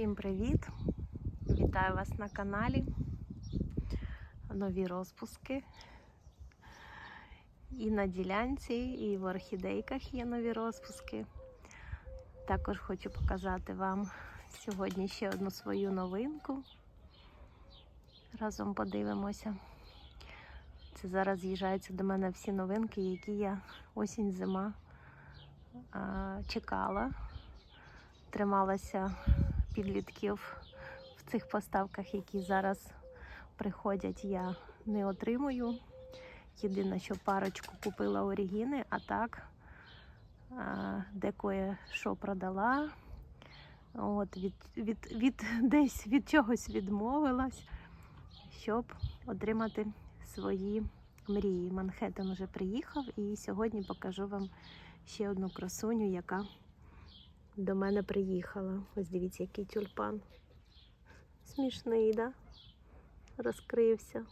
Всім привіт! Вітаю вас на каналі. Нові розпуски. І на ділянці, і в орхідейках є нові розпуски. Також хочу показати вам сьогодні ще одну свою новинку. Разом подивимося. Це зараз з'їжджаються до мене всі новинки, які я осінь-зима чекала. Трималася підлітків в цих поставках, які зараз приходять, я не отримую. Єдине, що парочку купила орігіни, а так декоє що продала. От, від, від, від, десь від чогось відмовилась, щоб отримати свої мрії. Манхеттен вже приїхав і сьогодні покажу вам ще одну красуню, яка до мене приїхала. Ось дивіться, який тюльпан. Смішний, да? Розкрився.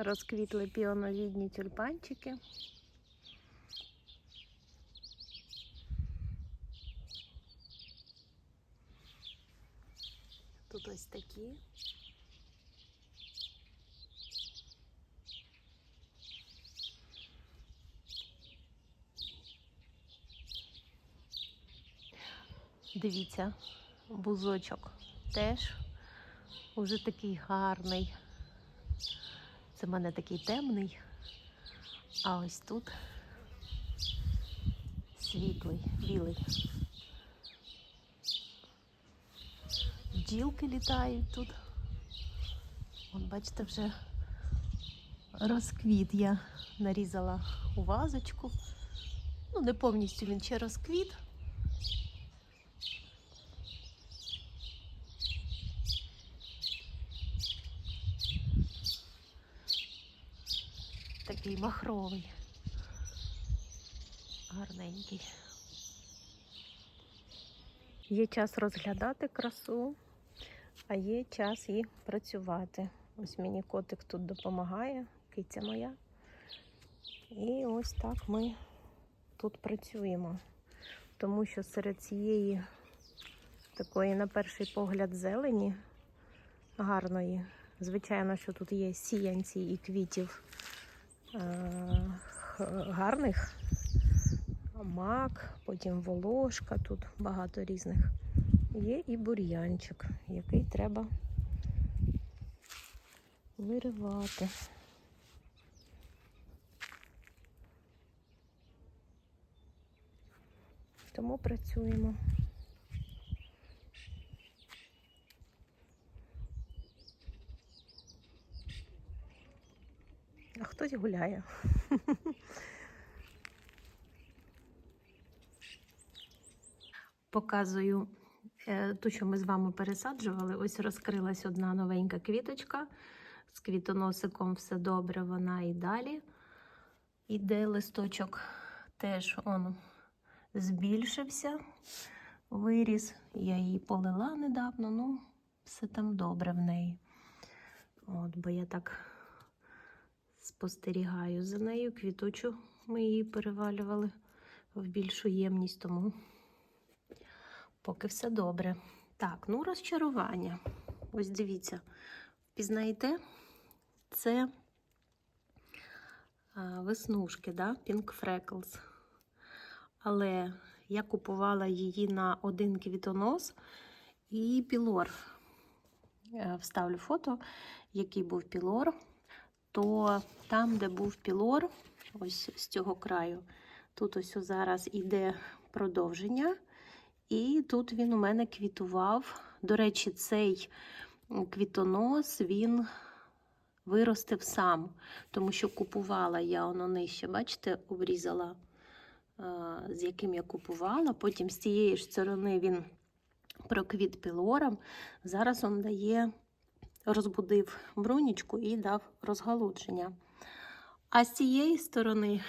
Розквітли піоновідні тюльпанчики. Тут ось такі. Дивіться, бузочок теж уже такий гарний. Це в мене такий темний, а ось тут світлий, білий. Бджілки літають тут. От бачите, вже розквіт я нарізала у вазочку. Ну, не повністю він ще розквіт. Такий махровий. Гарненький. Є час розглядати красу, а є час і працювати. Ось мені котик тут допомагає, киця моя. І ось так ми тут працюємо. Тому що серед цієї такої, на перший погляд, зелені гарної. Звичайно, що тут є сіянці і квітів гарних. Мак, потім волошка, тут багато різних. Є і бур'янчик, який треба виривати. Тому працюємо. А хтось гуляє. Показую е, ту, що ми з вами пересаджували. Ось розкрилась одна новенька квіточка. З квітоносиком все добре, вона і далі. Іде листочок теж он збільшився, виріс. Я її полила недавно, ну, все там добре в неї. От, бо я так спостерігаю за нею. Квіточу ми її перевалювали в більшу ємність, тому поки все добре. Так, ну розчарування. Ось дивіться, впізнаєте, це веснушки, да? Pink Freckles. Але я купувала її на один квітонос і пілор. Е, Вставлю фото, який був пілор. То там, де був пілор, ось з цього краю, тут ось зараз іде продовження. І тут він у мене квітував. До речі, цей квітонос він виростив сам, тому що купувала я воно нижче, бачите, обрізала, з яким я купувала. Потім з цієї ж сторони він проквіт пілором. Зараз він дає, розбудив брунічку і дав розгалудження. А з цієї сторони,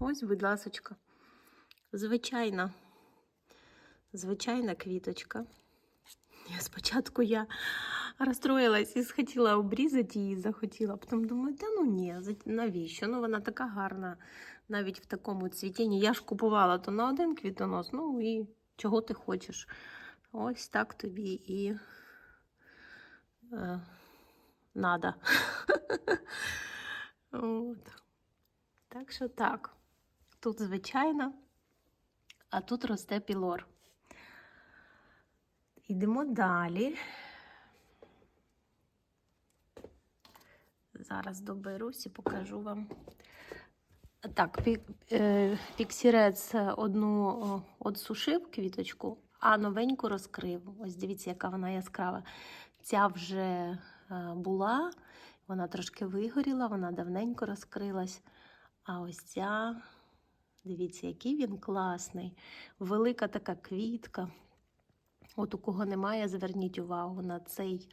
ось, будь ласочка, звичайна, звичайна квіточка. Спочатку я розстроїлась і схотіла обрізати її, захотіла. Потім думаю, та ну ні, навіщо? Ну вона така гарна, навіть в такому цвітінні. Я ж купувала то на один квітонос, ну і чого ти хочеш. Ось так тобі і е, надо. От. Так що так. Тут звичайно, а тут росте пілор. Йдемо далі. Зараз доберусь і покажу вам. Так, е, піксірець одну о, отсушив квіточку, а новеньку розкрив. Ось дивіться, яка вона яскрава. Ця вже е, була, вона трошки вигоріла, вона давненько розкрилась. А ось ця, дивіться, який він класний. Велика така квітка. От у кого немає, зверніть увагу на цей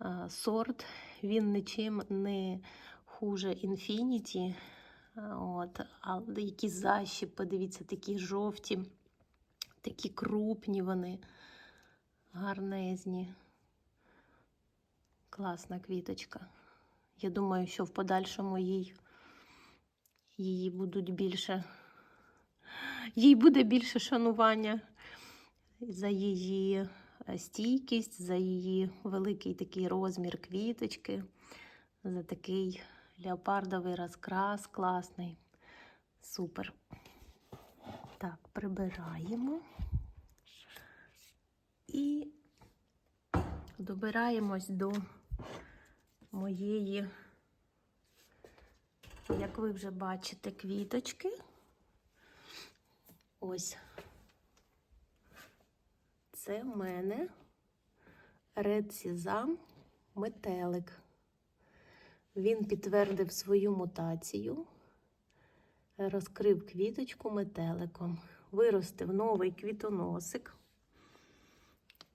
е, сорт. Він нічим не хуже Infinity. Е, От, а які защіп, подивіться, такі жовті, такі крупні вони, гарнезні. Класна квіточка. Я думаю, що в подальшому їй, її будуть більше, їй буде більше шанування за її е, стійкість, за її великий такий розмір квіточки, за такий леопардовий розкрас класний. Супер. Так, прибираємо і добираємось до моєї, як ви вже бачите, квіточки. Ось це в мене Red Sesame метелик. Він підтвердив свою мутацію, розкрив квіточку метеликом, виростив новий квітоносик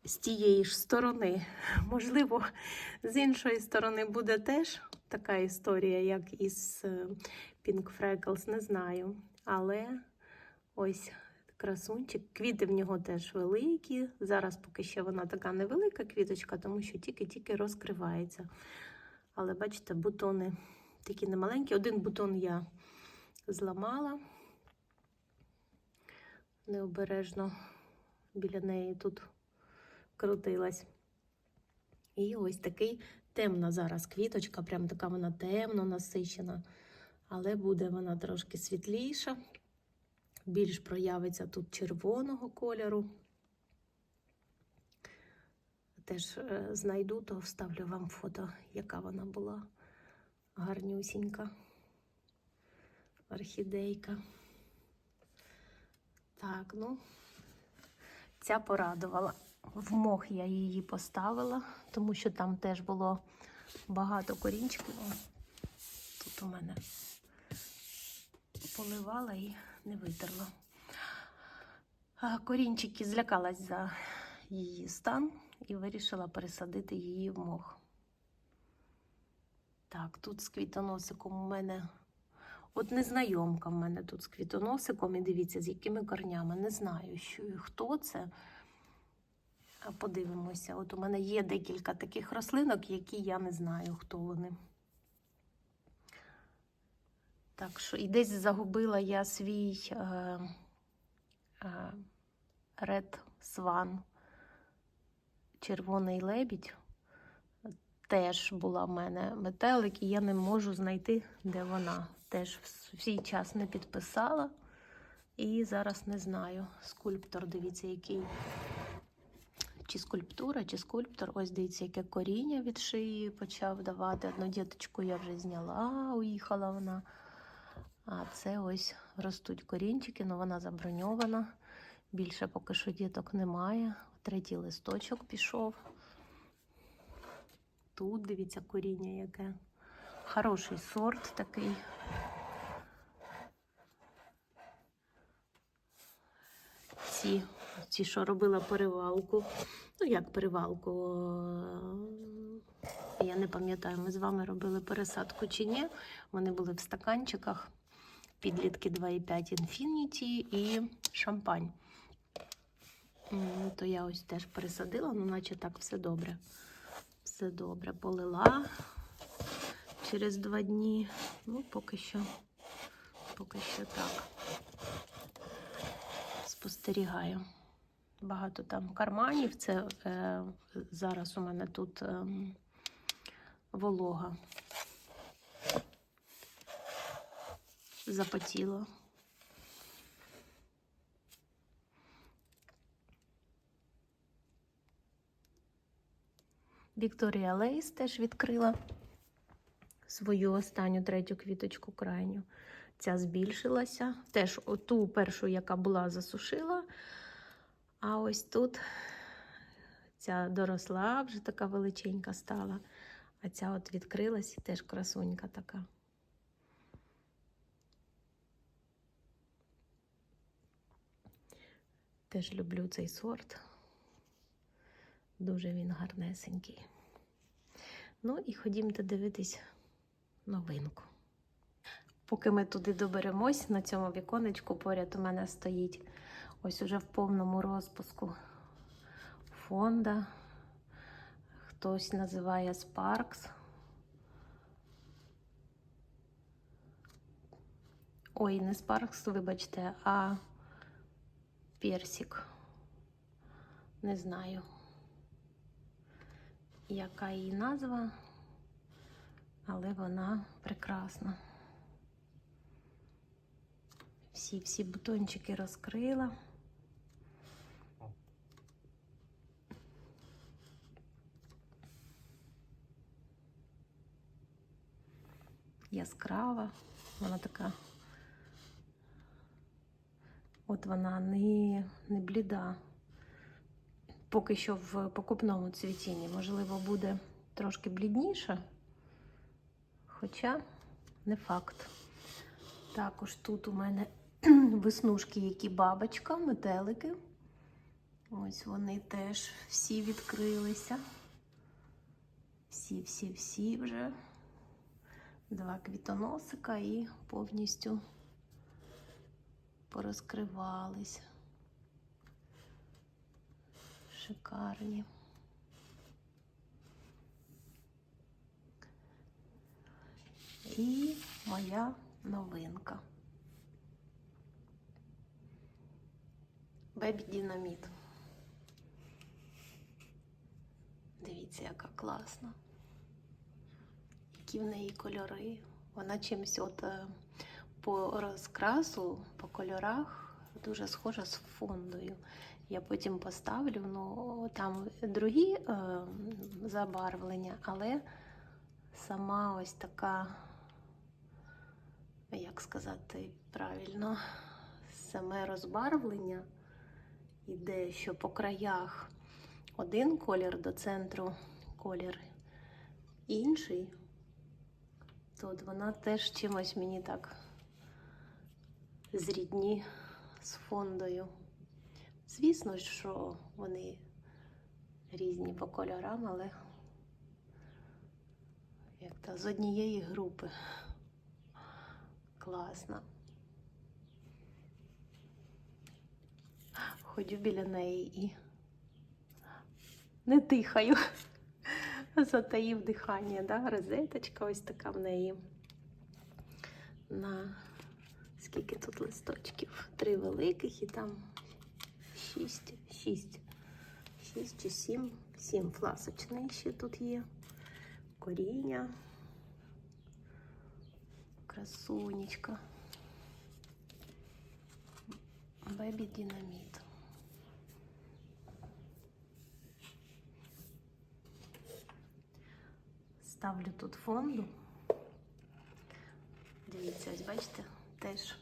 з тієї ж сторони. Можливо, з іншої сторони буде теж така історія, як із е, Pink Freckles, не знаю. Але ось красунчик. Квіти в нього теж великі. Зараз поки ще вона така невелика квіточка, тому що тільки-тільки розкривається. Але бачите, бутони такі немаленькі. Один бутон я зламала необережно біля неї тут крутилась. І ось такий темна зараз квіточка, прям така вона темно насичена, але буде вона трошки світліша. Більш проявиться тут червоного кольору. Теж е, знайду, то вставлю вам фото, яка вона була гарнюсінька. Орхідейка. Так, ну, ця порадувала. В мох я її поставила, тому що там теж було багато корінчиків. Тут у мене поливала і не витерла. Корінчики злякалась за її стан і вирішила пересадити її в мох. Так, тут з квітоносиком у мене. От незнайомка в мене тут з квітоносиком, і дивіться, з якими корнями. Не знаю, що і хто це. Подивимося. От у мене є декілька таких рослинок, які я не знаю, хто вони. Так що і десь загубила я свій е, е, Red Swan, червоний лебідь. Теж була в мене метелик, і я не можу знайти, де вона. Теж в свій час не підписала. І зараз не знаю. Скульптор, дивіться, який чи скульптура, чи скульптор. Ось дивіться, яке коріння від шиї почав давати. Одну діточку я вже зняла, уїхала вона. А це ось ростуть корінчики, але вона заброньована. Більше поки що діток немає. Третій листочок пішов. Тут дивіться коріння яке. Хороший сорт такий. Ці, ці, що робила перевалку. Ну, як перевалку? Я не пам'ятаю, ми з вами робили пересадку чи ні. Вони були в стаканчиках. Підлітки 2,5 Infinity і шампань. То я ось теж пересадила, ну наче так все добре. Все добре. Полила через два дні. Ну, поки що, поки що так. Спостерігаю. Багато там карманів. Це е, зараз у мене тут е, волога. Запотіло. Вікторія Лейс теж відкрила свою останню третю квіточку крайню. Ця збільшилася. Теж ту першу, яка була, засушила. А ось тут ця доросла, вже така величенька стала. А ця от відкрилась і теж красунька така. Теж люблю цей сорт. Дуже він гарнесенький. Ну і ходімте дивитись новинку. Поки ми туди доберемось, на цьому віконечку поряд у мене стоїть ось уже в повному розпуску фонда. Хтось називає Sparks. Ой, не Sparks, вибачте, а персик. Не знаю, яка її назва, але вона прекрасна. Всі всі бутончики розкрила. Яскрава, вона така. От вона не, не бліда. Поки що в покупному цвітінні, можливо, буде трошки блідніша, хоча не факт. Також тут у мене веснушки, які бабочка, метелики. Ось вони теж всі відкрилися. Всі-всі-всі вже. Два квітоносика і повністю порозкривались. Шикарні. І моя новинка. Бебі Дінаміт. Дивіться, яка класна. Які в неї кольори. Вона чимось от е, по розкрасу, по кольорах дуже схожа з фондою. Я потім поставлю, ну там другі е, забарвлення, але сама ось така, як сказати правильно, саме розбарвлення іде, що по краях один колір до центру колір інший, то от вона теж чимось мені так зрідні з фондою. Звісно, що вони різні по кольорам, але як то з однієї групи. Класно. Ходю біля неї і не дихаю. Затаїв дихання, да? розеточка ось така в неї. На скільки тут листочків? Три великих і там шість, шість, шість чи сім, сім фласочний ще тут є. Коріння. Красунечка. Бебі динаміт. Ставлю тут фонду. Дивіться, ось бачите, теж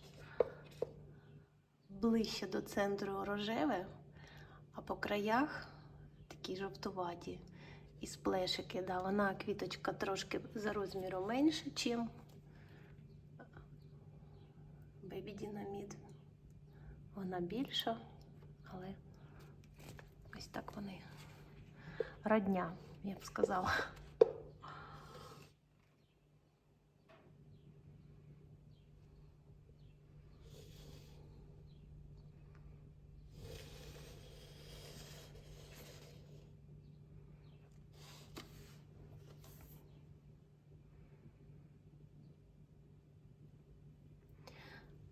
ближче до центру рожеве, а по краях такі жовтуваті і сплешики. Да, вона квіточка трошки за розміром менше, чим Бебі Дінамід. Вона більша, але ось так вони родня, я б сказала.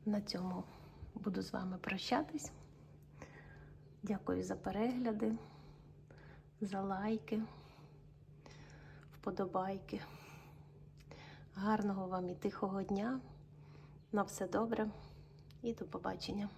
На цьому буду з вами прощатись. Дякую за перегляди, за лайки, вподобайки. Гарного вам і тихого дня. На все добре і до побачення.